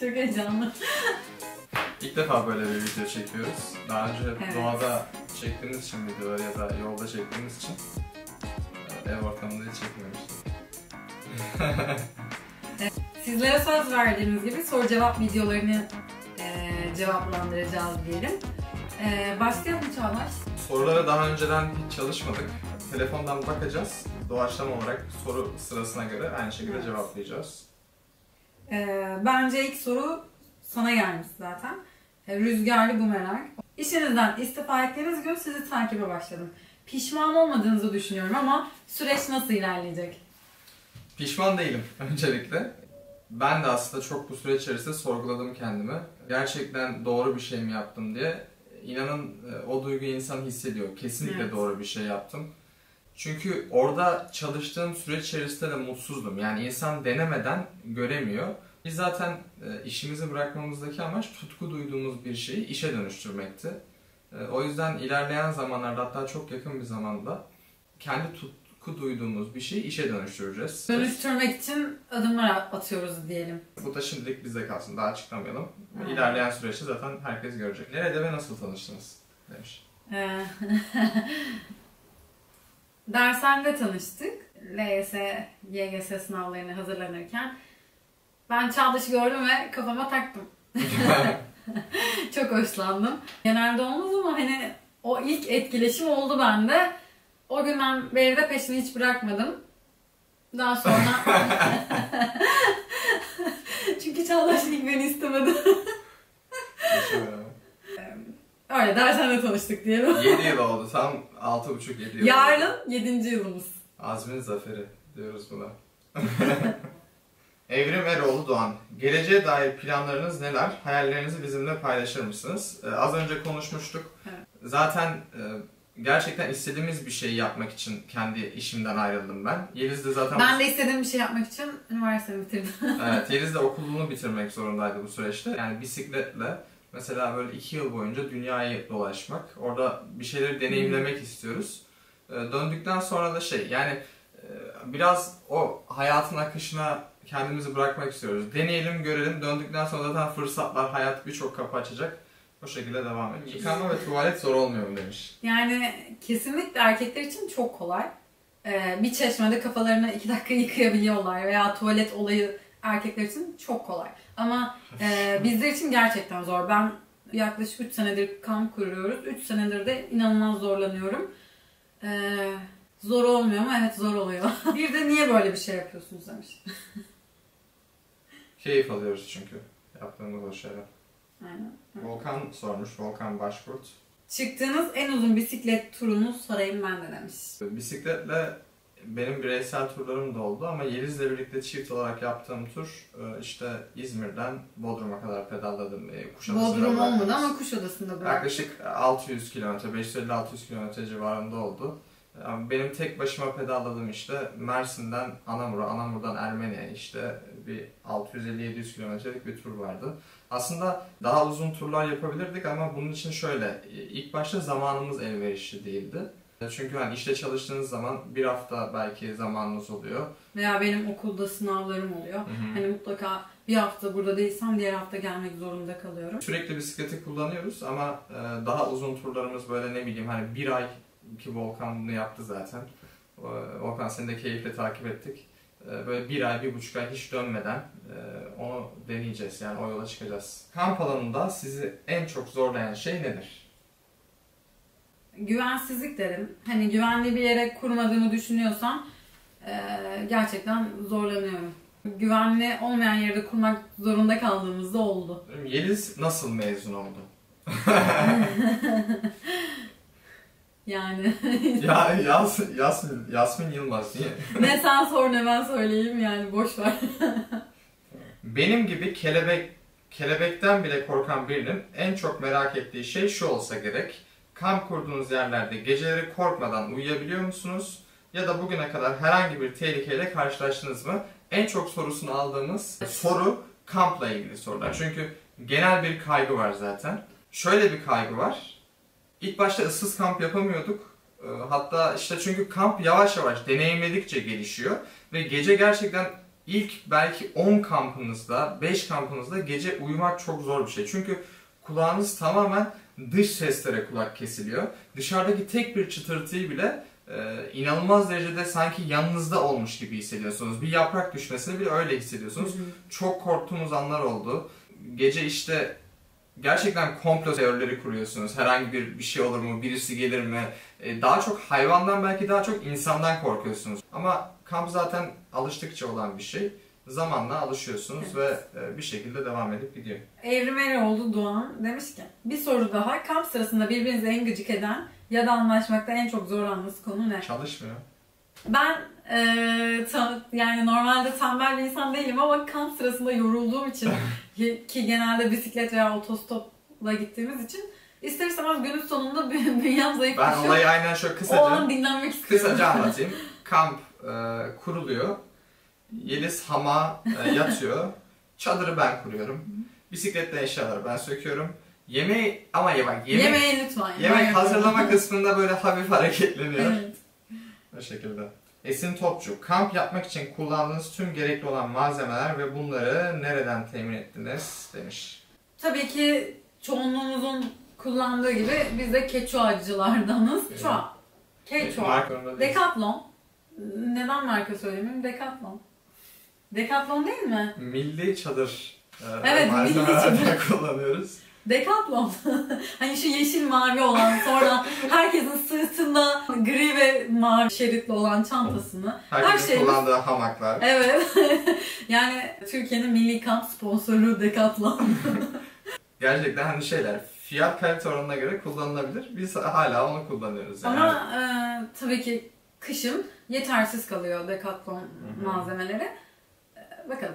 Çok heyecanlı. İlk defa böyle bir video çekiyoruz. Daha önce hep Evet. doğada çektiğimiz için videoları ya da yolda çektiğimiz için e, ev ortamında hiç çekmemiştik. Sizlere söz verdiğimiz gibi soru cevap videolarını e, cevaplandıracağız diyelim. E, başlayalım Çağlar. Sorulara daha önceden hiç çalışmadık. Telefondan bakacağız. Doğaçlama olarak soru sırasına göre aynı şekilde Evet. cevaplayacağız. E, bence ilk soru sana gelmiş zaten. E, rüzgarlı bumerang. İşinizden istifa ettiğiniz gün sizi takibe başladım. Pişman olmadığınızı düşünüyorum ama süreç nasıl ilerleyecek? Pişman değilim öncelikle. Ben de aslında çok bu süreç içerisinde sorguladım kendimi. Gerçekten doğru bir şey mi yaptım diye. İnanın e, o duyguyu insan hissediyor. Kesinlikle Evet. doğru bir şey yaptım. Çünkü orada çalıştığım süreç içerisinde de mutsuzdum. Yani insan denemeden göremiyor. Biz zaten e, işimizi bırakmamızdaki amaç tutku duyduğumuz bir şeyi işe dönüştürmekti. E, O yüzden ilerleyen zamanlarda hatta çok yakın bir zamanda kendi tutku duyduğumuz bir şeyi işe dönüştüreceğiz. Dönüştürmek için adımlar atıyoruz diyelim. Bu da şimdilik bizde kalsın. Daha açıklamayalım. Ha. İlerleyen süreçte zaten herkes görecek. Nerede ve nasıl tanıştınız? Demiş. Dershanede tanıştık. LYS, YGS sınavlarına hazırlanırken ben Çağdaş'ı gördüm ve kafama taktım. Çok hoşlandım. Genelde olmaz ama hani o ilk etkileşim oldu bende. O günden beri de peşini hiç bırakmadım. Daha sonra... Çünkü Çağdaş ilk beni istemedi. Öyle dershanede tanıştık diyelim. 7 yıl oldu. Tam 6,5-7 yıl. Yarın 7. yılımız. Azmin zaferi diyoruz buna. Evrim Eroğlu Doğan. Geleceğe dair planlarınız neler? Hayallerinizi bizimle paylaşır mısınız? Ee, az önce konuşmuştuk. Evet. Zaten e, gerçekten istediğimiz bir şeyi yapmak için kendi işimden ayrıldım ben. Yeliz de zaten Ben de istediğim bir şey yapmak için üniversitemi bitirdim. Evet, Yeliz de okulunu bitirmek zorundaydı bu süreçte. Yani bisikletle mesela böyle iki yıl boyunca dünyayı dolaşmak, orada bir şeyleri deneyimlemek istiyoruz. Ee, Döndükten sonra da şey, yani e, biraz o hayatın akışına kendimizi bırakmak istiyoruz. Deneyelim, görelim. Döndükten sonra zaten fırsatlar, hayat birçok kapı açacak. O şekilde devam edeceğiz. Yıkanma ve tuvalet zor olmuyor mu demiş. Yani kesinlikle erkekler için çok kolay. Ee, bir çeşmede kafalarını iki dakika yıkayabiliyorlar veya tuvalet olayı erkekler için çok kolay. Ama e, bizler için gerçekten zor. Ben yaklaşık 3 senedir kamp kuruyoruz. 3 senedir de inanılmaz zorlanıyorum. Ee, zor olmuyor mu? Evet zor oluyor. bir de niye böyle bir şey yapıyorsunuz demiş. Keyif alıyoruz çünkü yaptığımız o şeyler. Aynen. Volkan sormuş, Volkan Başkurt. Çıktığınız en uzun bisiklet turunu sorayım ben de demiş. Bisikletle benim bireysel turlarım da oldu ama Yeliz'le birlikte çift olarak yaptığım tur e, işte İzmir'den Bodrum'a kadar pedalladım. E, Kuşadası'na Bodrum olmadı ama Kuşadası'nda bırak. Yaklaşık 600 kilometre, 550-600 kilometre civarında oldu. Yani benim tek başıma pedalladığım işte Mersin'den Anamur'a, Anamur'dan Ermeni'ye işte bir 650-700 kilometrelik bir tur vardı. Aslında daha uzun turlar yapabilirdik ama bunun için şöyle, ilk başta zamanımız elverişli değildi. Çünkü hani işte çalıştığınız zaman bir hafta belki zamanınız oluyor. Veya benim okulda sınavlarım oluyor. Hani mutlaka bir hafta burada değilsem diğer hafta gelmek zorunda kalıyorum. Sürekli bisikleti kullanıyoruz ama e, daha uzun turlarımız böyle ne bileyim hani bir ay ki Volkan bunu yaptı zaten. Volkan seni de keyifle takip ettik. E, Böyle bir ay, bir buçuk ay hiç dönmeden e, onu deneyeceğiz yani o yola çıkacağız. Kamp alanında sizi en çok zorlayan şey nedir? Güvensizlik derim. Hani güvenli bir yere kurmadığımı düşünüyorsam eee, gerçekten zorlanıyorum. Güvenli olmayan yerde kurmak zorunda kaldığımızda oldu. Yeliz nasıl mezun oldu? Yani ya Yas, Yasmin, Yasmin Yılmaz niye? ne sen sor ne ben söyleyeyim yani boş ver. Benim gibi kelebek kelebekten bile korkan birinin en çok merak ettiği şey şu olsa gerek. Kamp kurduğunuz yerlerde geceleri korkmadan uyuyabiliyor musunuz? Ya da bugüne kadar herhangi bir tehlikeyle karşılaştınız mı? En çok sorusunu aldığımız soru kampla ilgili sorular. Çünkü genel bir kaygı var zaten. Şöyle bir kaygı var. İlk başta ıssız kamp yapamıyorduk. Ee, Hatta işte çünkü kamp yavaş yavaş deneyimledikçe gelişiyor ve gece gerçekten ilk belki 10 kampınızda, 5 kampınızda gece uyumak çok zor bir şey. Çünkü kulağınız tamamen dış seslere kulak kesiliyor. Dışarıdaki tek bir çıtırtıyı bile e, inanılmaz derecede sanki yanınızda olmuş gibi hissediyorsunuz. Bir yaprak düşmesini bile öyle hissediyorsunuz. Çok korktuğumuz anlar oldu. Gece işte gerçekten komplo teorileri kuruyorsunuz. Herhangi bir bir şey olur mu, birisi gelir mi? E, daha çok hayvandan belki daha çok insandan korkuyorsunuz. Ama kamp zaten alıştıkça olan bir şey. Zamanla alışıyorsunuz ve e, bir şekilde devam edip gidiyor. Evrim Eroğlu Doğan demiş ki bir soru daha. Kamp sırasında birbirinizi en gıcık eden ya da anlaşmakta en çok zorlandığınız konu ne? Çalışmıyor. Ben eee, ta- yani normalde tembel bir insan değilim ama kamp sırasında yorulduğum için ki genelde bisiklet veya otostopla gittiğimiz için ister istemez günün sonunda bü- bünyem Ben zayıflaşıyor. olayı aynen şöyle O kısaca an dinlenmek istiyorum. Kısaca anlatayım. Kamp e, kuruluyor. Yeliz hama e, yatıyor. Çadırı ben kuruyorum. Bisikletle eşyaları ben söküyorum. Yemeği ama ye bak yemek, Yemeği lütfen. yemek hazırlama kısmında böyle hafif hareketleniyor. Evet. O şekilde. Esin Topçu, kamp yapmak için kullandığınız tüm gerekli olan malzemeler ve bunları nereden temin ettiniz demiş. Tabii ki çoğunluğumuzun kullandığı gibi biz de keçuacılardanız. Evet. Çua. Keçua. Markalarında değil. Decathlon. Neden marka söylemeyeyim? Decathlon. Decathlon değil mi? Milli çadır e, Evet, milli malzemelerden kullanıyoruz. Decathlon. hani şu yeşil mavi olan sonra herkesin sırtında gri ve mavi şeritli olan çantasını. Herkesin şeyimiz- kullandığı hamaklar. Evet. yani Türkiye'nin milli kamp sponsoru Decathlon. Gerçekten hani şeyler fiyat kalite oranına göre kullanılabilir. Biz hala onu kullanıyoruz. Yani. Ama e, tabii ki kışın yetersiz kalıyor Decathlon malzemeleri. Bakalım.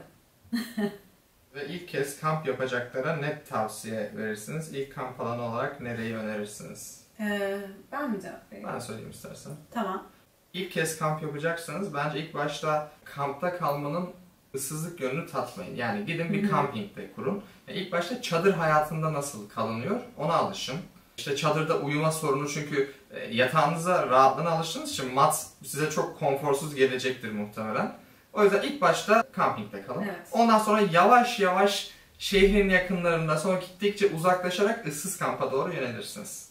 Ve ilk kez kamp yapacaklara ne tavsiye verirsiniz? İlk kamp alanı olarak nereyi önerirsiniz? E, ben mi cevap vereyim? Ben söyleyeyim istersen. Tamam. İlk kez kamp yapacaksanız bence ilk başta kampta kalmanın ıssızlık yönünü tatmayın. Yani gidin bir kampingde kurun. Yani ilk başta çadır hayatında nasıl kalınıyor ona alışın. İşte çadırda uyuma sorunu çünkü e, yatağınıza rahatlığına alıştığınız için mat size çok konforsuz gelecektir muhtemelen. O yüzden ilk başta kampingde kalın. Evet. Ondan sonra yavaş yavaş şehrin yakınlarında sonra gittikçe uzaklaşarak ıssız kampa doğru yönelirsiniz.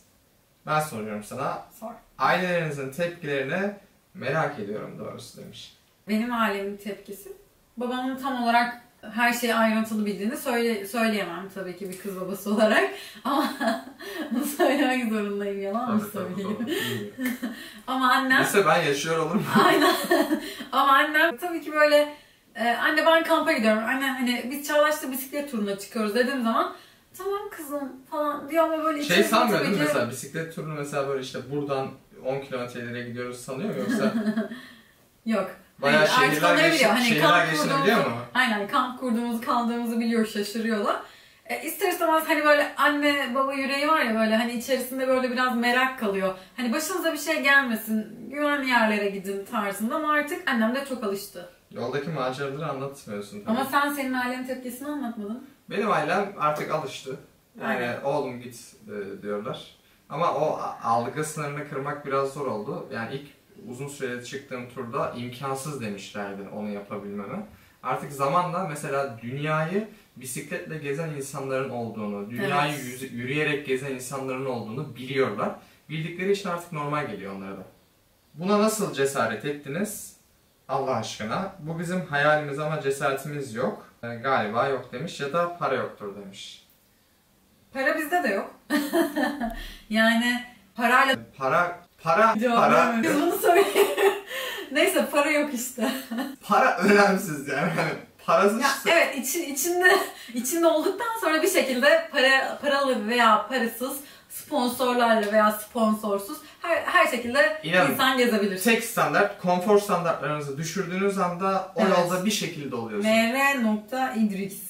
Ben soruyorum sana. Sor. Ailelerinizin tepkilerini merak ediyorum doğrusu demiş. Benim ailemin tepkisi. Babamın tam olarak her şeyi ayrıntılı bildiğini söyle, söyleyemem tabii ki bir kız babası olarak. Ama bunu söylemek zorundayım. Yalan mı söyleyeyim? Ama annem Lise ben yaşıyor olur mu? Aynen. Ama annem tabii ki böyle e, anne ben kampa gidiyorum. Anne hani biz Çağdaş'ta bisiklet turuna çıkıyoruz dediğim zaman tamam kızım falan diyor ama böyle Şey sanmıyor değil mi ki- mesela bisiklet turunu mesela böyle işte buradan 10 kilometrelere gidiyoruz sanıyor mu yoksa Yok. Bayağı artık şehirler, biliyor. Hani şehirler kamp geçini biliyor mu? Aynen kamp kurduğumuzu kaldığımızı biliyor şaşırıyorlar. E, ister istemez hani böyle anne baba yüreği var ya böyle hani içerisinde böyle biraz merak kalıyor. Hani başınıza bir şey gelmesin, güvenli yerlere gidin tarzında ama artık annem de çok alıştı. Yoldaki maceraları anlatmıyorsun tabii. Ama sen senin ailenin tepkisini anlatmadın. Benim ailem artık alıştı. Yani Aynen. oğlum git e, diyorlar. Ama o algı sınırını kırmak biraz zor oldu. Yani ilk uzun sürede çıktığım turda imkansız demişlerdi onu yapabilmeme. Artık zamanla mesela dünyayı bisikletle gezen insanların olduğunu, dünyayı Evet. yürüyerek gezen insanların olduğunu biliyorlar. Bildikleri için artık normal geliyor onlara da. Buna nasıl cesaret ettiniz? Allah aşkına. Bu bizim hayalimiz ama cesaretimiz yok. E, galiba yok demiş ya da para yoktur demiş. Para bizde de yok. yani parayla Para, para, Cevap para, vermedim. Biz bunu söyleyelim. Neyse para yok işte. para önemsiz yani. Hani parasız Ya evet içi, içinde içinde olduktan sonra bir şekilde para paralı veya parasız sponsorlarla veya sponsorsuz her her şekilde İnanın. insan gezebilir. Tek standart, konfor standartlarınızı düşürdüğünüz anda o Evet. yolda bir şekilde oluyorsunuz. MR. İdris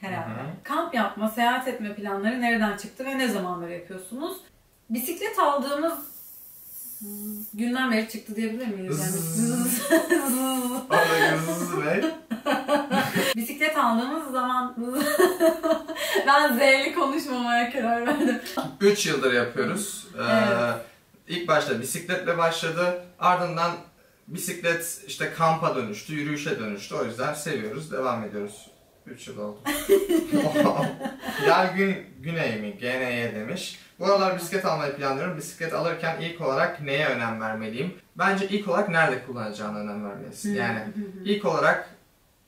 herhalde. Hı. Kamp yapma, seyahat etme planları nereden çıktı ve ne zamanları yapıyorsunuz? Bisiklet aldığımız günden beri çıktı diyebilir miyiz? Yani Zzz. zzz. Ne? Bisiklet aldığımız zaman ben z'li konuşmamaya karar verdim. 3 yıldır yapıyoruz. Ee, Evet. İlk başta bisikletle başladı. Ardından Bisiklet işte kampa dönüştü, yürüyüşe dönüştü. O yüzden seviyoruz, devam ediyoruz. 3 yıl oldu. ya gün güney mi? GNY demiş. Bu aralar bisiklet almayı planlıyorum. Bisiklet alırken ilk olarak neye önem vermeliyim? Bence ilk olarak nerede kullanacağına önem vermelisin. Yani ilk olarak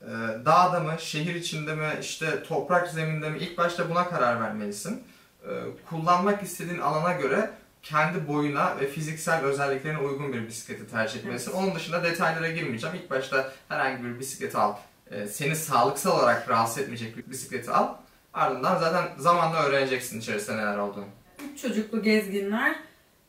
e, dağda mı, şehir içinde mi, işte toprak zeminde mi ilk başta buna karar vermelisin. E, kullanmak istediğin alana göre kendi boyuna ve fiziksel özelliklerine uygun bir bisikleti tercih etmelisin. Onun dışında detaylara girmeyeceğim. İlk başta herhangi bir bisiklet al. E, seni sağlıksal olarak rahatsız etmeyecek bir bisikleti al. Ardından zaten zamanla öğreneceksin içerisinde neler olduğunu. Üç çocuklu gezginler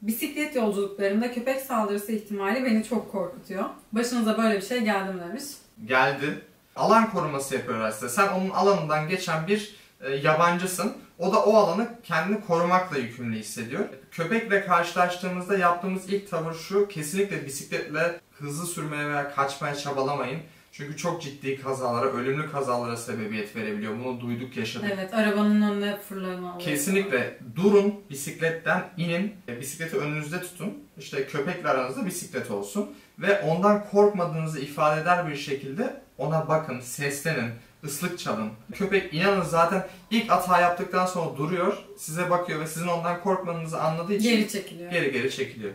bisiklet yolculuklarında köpek saldırısı ihtimali beni çok korkutuyor. Başınıza böyle bir şey geldi mi demiş. Geldi. Alan koruması yapıyor aslında. Sen onun alanından geçen bir e, yabancısın. O da o alanı kendini korumakla yükümlü hissediyor. Köpekle karşılaştığımızda yaptığımız ilk tavır şu. Kesinlikle bisikletle hızlı sürmeye veya kaçmaya çabalamayın. Çünkü çok ciddi kazalara, ölümlü kazalara sebebiyet verebiliyor. Bunu duyduk, yaşadık. Evet, arabanın önüne fırlama. Kesinlikle durun, bisikletten inin, e, bisikleti önünüzde tutun. İşte köpekle aranızda bisiklet olsun. Ve ondan korkmadığınızı ifade eder bir şekilde ona bakın, seslenin, ıslık çalın. Köpek inanın zaten ilk hata yaptıktan sonra duruyor, size bakıyor ve sizin ondan korkmadığınızı anladığı için Geri çekiliyor. geri, geri çekiliyor.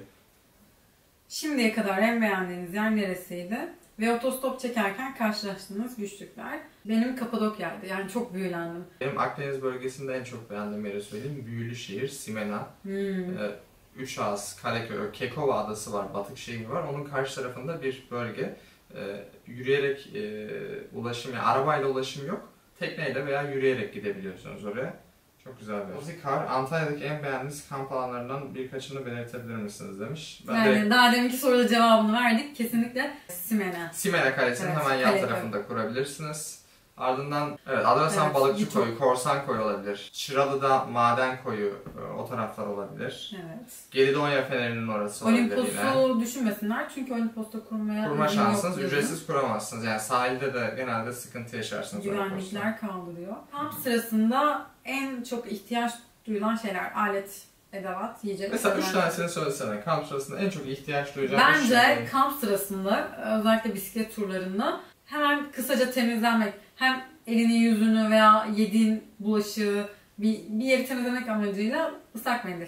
Şimdiye kadar en beğendiğiniz yer neresiydi? Ve otostop çekerken karşılaştığınız güçlükler. Benim Kapadokya'ydı. Yani çok büyülendim. Benim Akdeniz bölgesinde en çok beğendiğim yeri söyleyeyim. Büyülüşehir, Simena. Hmm. Ee, Üç Ağız, Kaleköy, Kekova Adası var, batık şehri var. Onun karşı tarafında bir bölge. Ee, yürüyerek e, ulaşım, yani arabayla ulaşım yok. Tekneyle veya yürüyerek gidebiliyorsunuz oraya. Çok güzel bir yer. Ozikar, Antalya'daki en beğendiğiniz kamp alanlarından birkaçını belirtebilir misiniz demiş. Ben Yani de daha deminki soruda cevabını verdik. Kesinlikle Simena. Simena Kalesi'nin Evet, hemen yan tarafında kurabilirsiniz. Ardından evet Adrasan Evet, Balıkçı birçok- Koyu, Korsan Koyu olabilir. Çıralı'da Maden Koyu, e, o taraflar olabilir. Evet. Gelidonya Fener'inin orası olabilir yine. Olimpos'u düşünmesinler çünkü Olimpos'ta kurmaya Kurma yok şansınız ücretsiz kuramazsınız. Yani sahilde de genelde sıkıntı yaşarsınız. Güvenlikler kaldırıyor. Kamp sırasında en çok ihtiyaç duyulan şeyler alet, edevat, yiyecek. Mesela üç tanesini söylesene. Kamp sırasında en çok ihtiyaç duyacağın Bence şey. kamp sırasında özellikle bisiklet turlarında hemen kısaca temizlenmek hem elini yüzünü veya yediğin bulaşığı bir, bir yeri temizlemek amacıyla ıslak mendil.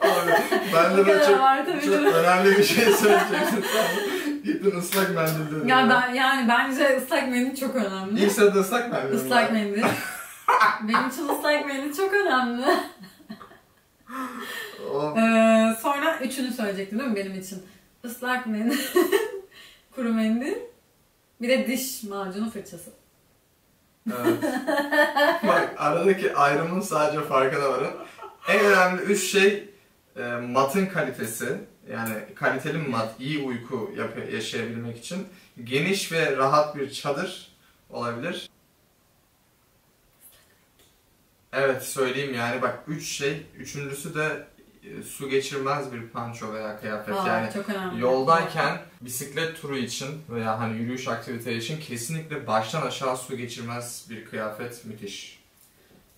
Abi, ben de böyle çok, var çok önemli bir şey söyleyeceksin. Gittin ıslak mendil dedin. Ya ben yani bence ıslak mendil çok önemli. İlk sırada ıslak mendil. mi Islak var? mendil. Benim için ıslak mendil çok önemli. O- Ee, sonra üçünü söyleyecektim değil mi benim için? Islak mendil, kuru mendil, bir de diş macunu fırçası. Evet. Bak aradaki ayrımın sadece farkına varın. En önemli üç şey e, matın kalitesi. Yani kaliteli mat, iyi uyku yap- yaşayabilmek için geniş ve rahat bir çadır olabilir. Evet söyleyeyim yani bak üç şey. Üçüncüsü de su geçirmez bir panço veya kıyafet. Aa, yani çok önemli. Yoldayken bisiklet turu için veya hani yürüyüş aktiviteleri için kesinlikle baştan aşağı su geçirmez bir kıyafet müthiş.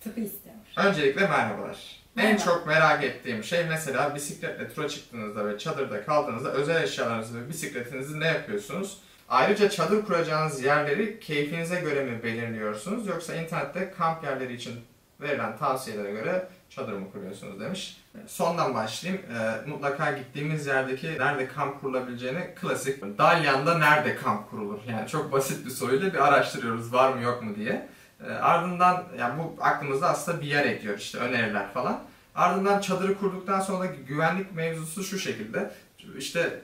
Tıpı istiyor. Öncelikle merhabalar. En Merhaba. çok merak ettiğim şey mesela bisikletle tura çıktığınızda ve çadırda kaldığınızda özel eşyalarınızı ve bisikletinizi ne yapıyorsunuz? Ayrıca çadır kuracağınız yerleri keyfinize göre mi belirliyorsunuz yoksa internette kamp yerleri için verilen tavsiyelere göre çadır mı kuruyorsunuz demiş. Sondan başlayayım. Ee, mutlaka gittiğimiz yerdeki nerede kamp kurulabileceğini klasik. Dalyan'da nerede kamp kurulur? Yani çok basit bir soruyla bir araştırıyoruz var mı yok mu diye. Ee, ardından yani bu aklımızda aslında bir yer ekliyor işte öneriler falan. Ardından çadırı kurduktan sonra güvenlik mevzusu şu şekilde. İşte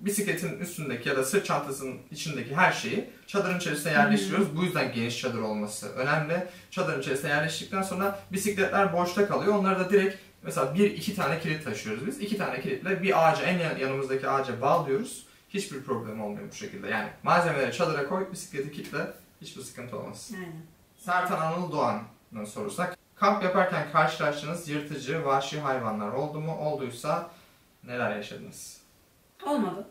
bisikletin üstündeki ya da sırt çantasının içindeki her şeyi çadırın içerisine yerleştiriyoruz. Bu yüzden geniş çadır olması önemli. Çadırın içerisine yerleştikten sonra bisikletler boşta kalıyor. Onları da direkt mesela bir iki tane kilit taşıyoruz biz. İki tane kilitle bir ağaca en yan- yanımızdaki ağaca bağlıyoruz. Hiçbir problem olmuyor bu şekilde. Yani malzemeleri çadıra koy, bisikleti kilitle. Hiçbir sıkıntı olmaz. Aynen. Sertan Anıl Doğan'ın sorusuna. Kamp yaparken karşılaştığınız yırtıcı, vahşi hayvanlar oldu mu? Olduysa neler yaşadınız? Olmadı.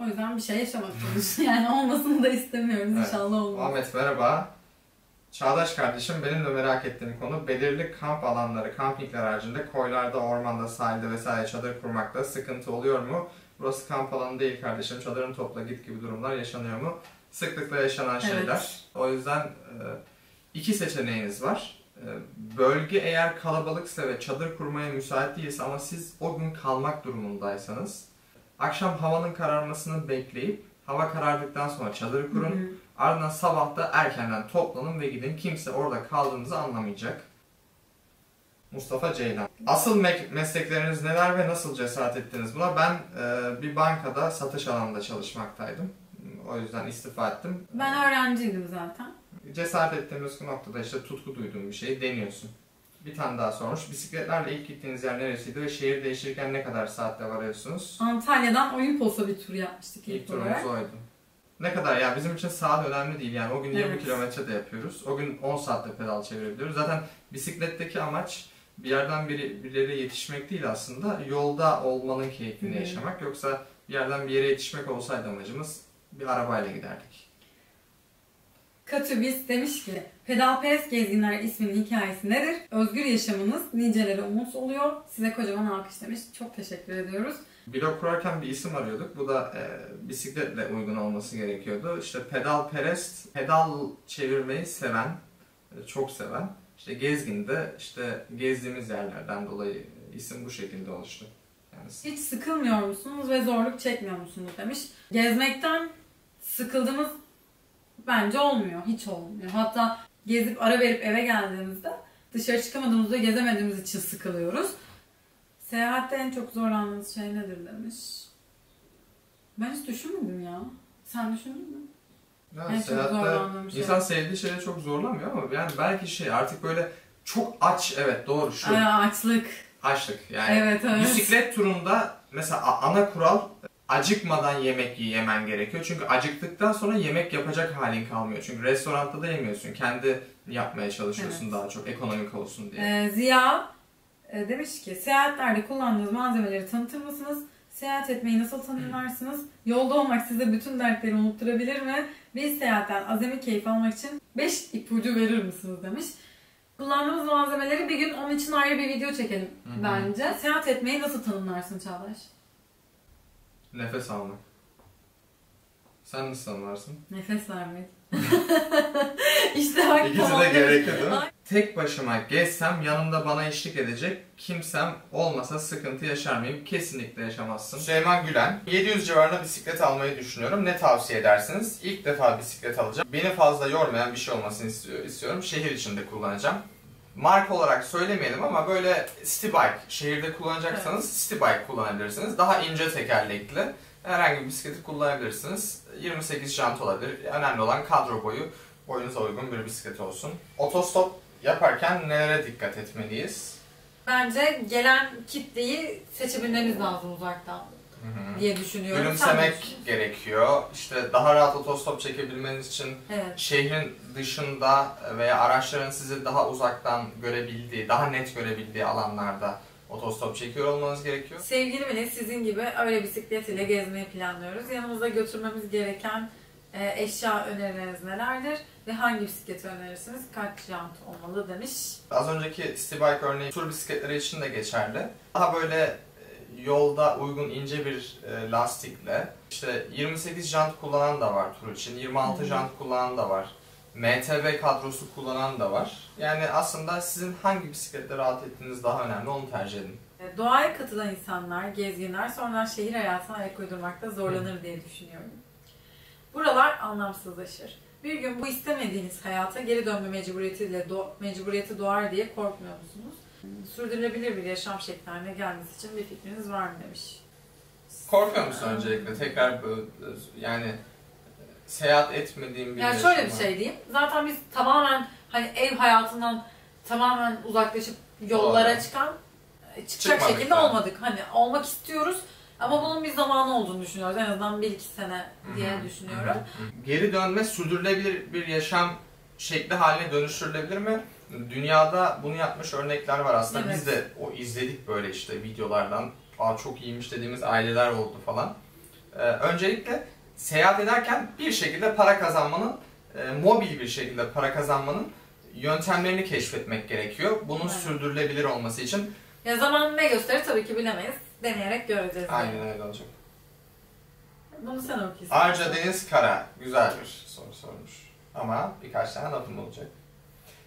O yüzden bir şey yaşamadık. yani olmasını da istemiyoruz. Evet. İnşallah olmaz. Ahmet merhaba. Çağdaş kardeşim benim de merak ettiğim konu belirli kamp alanları, kampingler haricinde koylarda, ormanda, sahilde vesaire çadır kurmakta sıkıntı oluyor mu? Burası kamp alanı değil kardeşim. Çadırını topla git gibi durumlar yaşanıyor mu? Sıklıkla yaşanan Evet. şeyler. O yüzden e, iki seçeneğiniz var. E, Bölge eğer kalabalıksa ve çadır kurmaya müsait değilse ama siz o gün kalmak durumundaysanız akşam havanın kararmasını bekleyip hava karardıktan sonra çadırı kurun. Hı hı. Ardından sabah da erkenden toplanın ve gidin. Kimse orada kaldığınızı anlamayacak. Mustafa Ceylan. Asıl me- meslekleriniz neler ve nasıl cesaret ettiniz buna? Ben e, bir bankada satış alanında çalışmaktaydım. O yüzden istifa ettim. Ben öğrenciydim zaten. Cesaret ettiğimiz noktada işte tutku duyduğun bir şeyi deniyorsun. Bir tane daha sormuş. Bisikletlerle ilk gittiğiniz yer neresiydi ve şehir değiştirirken ne kadar saatte varıyorsunuz? Antalya'dan Olimpos'a bir tur yapmıştık ilk, İlk olarak. turumuz oydu. Ne kadar ya bizim için saat önemli değil yani o gün 20 Evet. kilometre de yapıyoruz. O gün 10 saatte pedal çevirebiliyoruz. Zaten bisikletteki amaç bir yerden biri, bir yere yetişmek değil aslında yolda olmanın keyfini hı. yaşamak. Yoksa bir yerden bir yere yetişmek olsaydı amacımız bir arabayla giderdik. Katubis demiş ki, Pedalperest Gezginler isminin hikayesi nedir? Özgür yaşamınız nicelere umut oluyor. Size kocaman alkış demiş. Çok teşekkür ediyoruz. Blog kurarken bir isim arıyorduk. Bu da e, bisikletle uygun olması gerekiyordu. İşte pedal perest, pedal çevirmeyi seven, e, çok seven. İşte gezgin de işte gezdiğimiz yerlerden dolayı isim bu şekilde oluştu. Yani Hiç sıkılmıyor musunuz ve zorluk çekmiyor musunuz demiş. Gezmekten sıkıldığımız bence olmuyor. Hiç olmuyor. Hatta gezip ara verip eve geldiğimizde dışarı çıkamadığımızda gezemediğimiz için sıkılıyoruz. Seyahatte en çok zorlandığınız şey nedir demiş. Ben hiç düşünmedim ya. Sen düşündün mü? Ya En çok zorlandığım şey. insan sevdiği şeyleri çok zorlamıyor ama yani belki şey artık böyle çok aç evet doğru şu Aa, açlık. açlık yani Evet evet. bisiklet turunda mesela ana kural acıkmadan yemek yemen gerekiyor. Çünkü acıktıktan sonra yemek yapacak halin kalmıyor. Çünkü restoranda da yemiyorsun. Kendi yapmaya çalışıyorsun Evet. daha çok ekonomik olsun diye. Ee, Ziya e, demiş ki seyahatlerde kullandığınız malzemeleri tanıtır mısınız? Seyahat etmeyi nasıl tanımlarsınız? Yolda olmak size bütün dertleri unutturabilir mi? Bir seyahatten azami keyif almak için 5 ipucu verir misiniz demiş. Kullandığımız malzemeleri bir gün onun için ayrı bir video çekelim Hı hı. bence. Seyahat etmeyi nasıl tanımlarsın Çağdaş? Nefes almak. Sen nasıl anlarsın? Nefes vermek. işte bak İkisi de tamam. gerekiyor değil mi? Tek başıma gezsem yanımda bana eşlik edecek kimsem olmasa sıkıntı yaşar mıyım? Kesinlikle yaşamazsın. Süleyman Gülen. 700 civarında bisiklet almayı düşünüyorum. Ne tavsiye edersiniz? İlk defa bisiklet alacağım. Beni fazla yormayan bir şey olmasını istiyor- istiyorum. Şehir içinde kullanacağım. Marka olarak söylemeyelim ama böyle city bike, şehirde kullanacaksanız city bike kullanabilirsiniz. Daha ince tekerlekli herhangi bir bisikleti kullanabilirsiniz. 28 jant olabilir. Önemli olan kadro boyu boyunuza uygun bir bisiklet olsun. Otostop yaparken nelere dikkat etmeliyiz? Bence gelen kitleyi seçebilmemiz lazım uzaktan diye düşünüyorum. Gülümsemek gerekiyor. İşte daha rahat otostop çekebilmeniz için Evet. şehrin dışında veya araçların sizi daha uzaktan görebildiği, daha net görebildiği alanlarda otostop çekiyor olmanız gerekiyor. Sevgilimle sizin gibi öyle bisiklet ile gezmeyi planlıyoruz. Yanımızda götürmemiz gereken e, eşya önerileriniz nelerdir? Ve hangi bisikleti önerirsiniz? Kaç jant olmalı demiş. Az önceki city bike örneği tur bisikletleri için de geçerli. Daha böyle yolda uygun ince bir e, lastikle işte 28 jant kullanan da var tur için, 26 Hı. jant kullanan da var. MTB kadrosu kullanan da var. Yani aslında sizin hangi bisiklette rahat ettiğiniz daha önemli onu tercih edin. E, Doğaya katılan insanlar, gezginler sonra şehir hayatına ayak uydurmakta zorlanır diye düşünüyorum. Buralar anlamsızlaşır. Bir gün bu istemediğiniz hayata geri dönme mecburiyetiyle do- mecburiyeti doğar diye korkmuyor musunuz? Sürdürülebilir bir yaşam şekli haline gelmesi için bir fikriniz var mı demiş. Korkuyor musun öncelikle? Tekrar böyle, yani seyahat etmediğim bir Yani şöyle bir şey diyeyim. Zaten biz tamamen hani ev hayatından tamamen uzaklaşıp yollara Doğru. çıkan e, çıkacak Çıkmadık şekilde daha. olmadık. Hani olmak istiyoruz ama bunun bir zamanı olduğunu düşünüyoruz. En azından bir iki sene diye Hı hı, düşünüyorum. hı hı. Geri dönme sürdürülebilir bir yaşam şekli haline dönüştürülebilir mi? Dünyada bunu yapmış örnekler var aslında. Evet. Biz de o izledik böyle işte videolardan. Aa çok iyiymiş dediğimiz aileler oldu falan. Ee, öncelikle seyahat ederken bir şekilde para kazanmanın e, mobil bir şekilde para kazanmanın yöntemlerini keşfetmek gerekiyor. Bunun Evet. sürdürülebilir olması için Ya zaman ne gösterir tabii ki bilemeyiz. Deneyerek göreceğiz. aynen öyle olacak. Bunu sen oku istersen. Arca Deniz Kara güzel bir soru sormuş. Ama birkaç tane lafım olacak.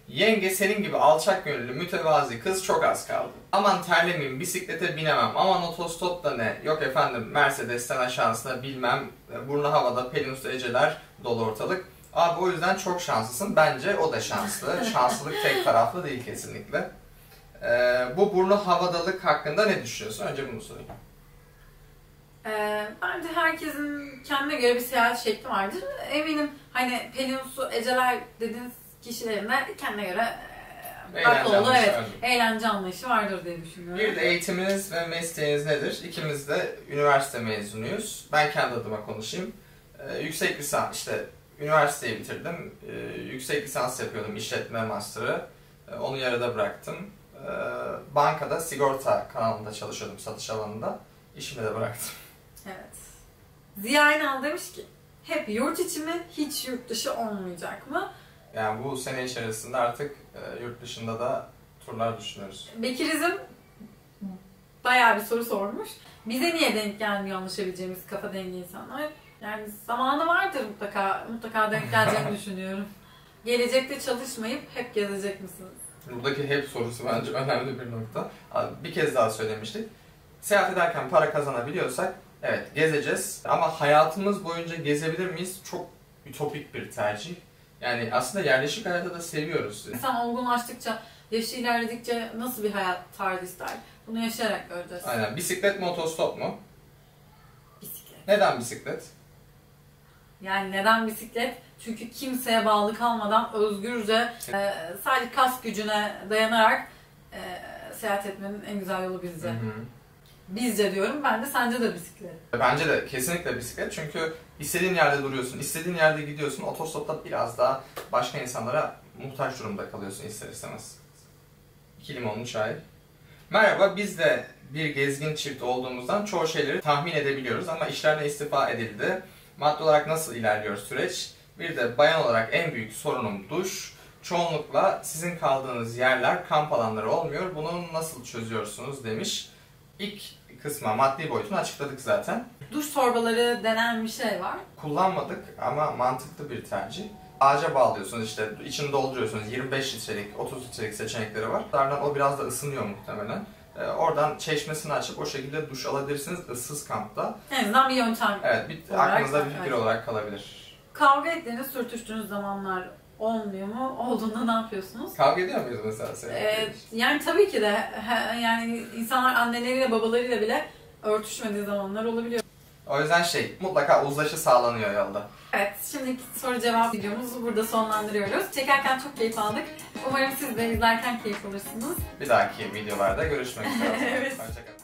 Yenge senin gibi alçak gönüllü mütevazi kız çok az kaldı. Aman terlemeyeyim bisiklete binemem. Aman otostop da ne? Yok efendim Mercedes'ten aşağısına bilmem. Burnu havada Pelinus Eceler dolu ortalık. Abi o yüzden çok şanslısın. Bence o da şanslı. Şanslılık tek taraflı değil kesinlikle. Ee, bu burnu havadalık hakkında ne düşünüyorsun? Önce bunu sorayım. Ee, bence herkesin kendine göre bir seyahat şekli vardır. Eminim hani Pelin Su, Eceler dediğiniz kişilerin de kendine göre e, Eğlence anlayışı evet, vardır. eğlence anlayışı vardır diye düşünüyorum. Bir de eğitiminiz ve mesleğiniz nedir? İkimiz de üniversite mezunuyuz. Ben kendi adıma konuşayım. Ee, yüksek lisans, işte üniversiteyi bitirdim. Ee, yüksek lisans yapıyordum, işletme master'ı. Ee, onu yarıda bıraktım. Ee, bankada sigorta kanalında çalışıyordum, satış alanında. İşimi de bıraktım. Evet. Ziya İnal demiş ki hep yurt içi mi hiç yurt dışı olmayacak mı? Yani bu sene içerisinde artık e, yurt dışında da turlar düşünüyoruz. Bekirizm bayağı bir soru sormuş. Bize niye denk gelmiyor anlaşabileceğimiz kafa dengi insanlar? Yani zamanı vardır mutlaka, mutlaka denk geleceğini düşünüyorum. Gelecekte çalışmayıp hep gezecek misiniz? Buradaki hep sorusu bence önemli bir nokta. Bir kez daha söylemiştik. Seyahat ederken para kazanabiliyorsak evet gezeceğiz. Ama hayatımız boyunca gezebilir miyiz? Çok ütopik bir tercih. Yani aslında yerleşik hayatı da seviyoruz. İnsan olgunlaştıkça, yaşı ilerledikçe nasıl bir hayat tarzı ister? Bunu yaşayarak göreceğiz. Aynen. Bisiklet mi otostop mu? Bisiklet. Neden bisiklet? Yani neden bisiklet? Çünkü kimseye bağlı kalmadan özgürce e, sadece kas gücüne dayanarak e, seyahat etmenin en güzel yolu bizce. Hı hı. Bizce diyorum. Ben de sence de bisiklet. Bence de kesinlikle bisiklet çünkü istediğin yerde duruyorsun, istediğin yerde gidiyorsun. Otostopta biraz daha başka insanlara muhtaç durumda kalıyorsun ister istemez. İki limonlu çay. Merhaba, biz de bir gezgin çift olduğumuzdan çoğu şeyleri tahmin edebiliyoruz ama işlerden istifa edildi. Maddi olarak nasıl ilerliyor süreç? Bir de bayan olarak en büyük sorunum duş. Çoğunlukla sizin kaldığınız yerler kamp alanları olmuyor. Bunu nasıl çözüyorsunuz demiş. İlk kısma maddi boyutunu açıkladık zaten. Duş torbaları denen bir şey var. Kullanmadık ama mantıklı bir tercih. Ağaca bağlıyorsunuz işte içini dolduruyorsunuz 25 litrelik 30 litrelik seçenekleri var. Ardından o biraz da ısınıyor muhtemelen. Ee, oradan çeşmesini açıp o şekilde duş alabilirsiniz ıssız kampta. En azından bir yöntem. Evet bir, Olarak aklınızda bir fikir olarak kalabilir. Kavga ettiğiniz, sürtüştüğünüz zamanlar olmuyor mu? Olduğunda ne yapıyorsunuz? Kavga ediyor muyuz mesela seyahat Ee, yani tabii ki de he- yani insanlar anneleriyle babalarıyla bile örtüşmediği zamanlar olabiliyor. O yüzden şey mutlaka uzlaşı sağlanıyor yolda. Evet, şimdiki soru cevap videomuzu burada sonlandırıyoruz. Çekerken çok keyif aldık. Umarım siz de izlerken keyif alırsınız. Bir dahaki videolarda görüşmek üzere. Evet. Hoşçakalın.